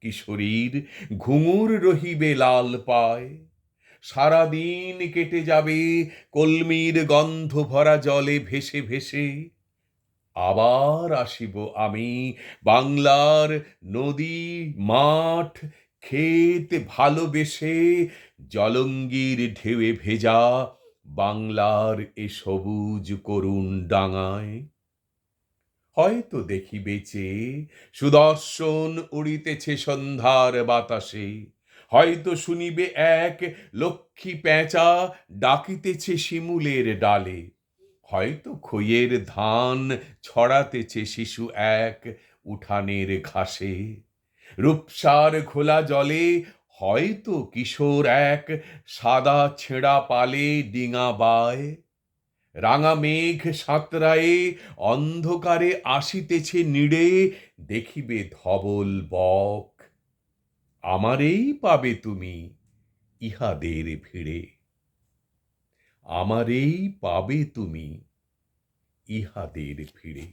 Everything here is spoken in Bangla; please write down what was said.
কিশোরীর ঘুঙুর রহিবে লাল পায়। সারাদিন কেটে যাবে কলমির গন্ধ ভরা জলে ভেসে ভেসে। আবার আসিব আমি বাংলার নদী মাঠ, ক্ষেত ভালোবেসে জলঙ্গির ঢেউয়ে ভেজা বাংলার এ সবুজ করুণ ডাঙায়। হয়তো দেখিবে চেয়ে সুদর্শন উড়িতেছে সন্ধ্যার বাতাসে। হয়তো শুনিবে এক লক্ষ্মী পেঁচা ডাকিতেছে শিমুলের ডালে। হয়তো খইয়ের ধান ছড়াতেছে শিশু এক উঠানের ঘাসে। রূপসার খোলা জলে হয়তো কিশোর এক সাদা ছেঁড়া পালে ডিঙা বায়। রাঙা মেঘ সাঁতরায়ে অন্ধকারে আসিতেছে নিড়ে, দেখিবে ধবল বক। আমারেই পাবে তুমি ইহাদের ভিড়ে। আমারেই পাবে তুমি ইহাদের ভিড়ে।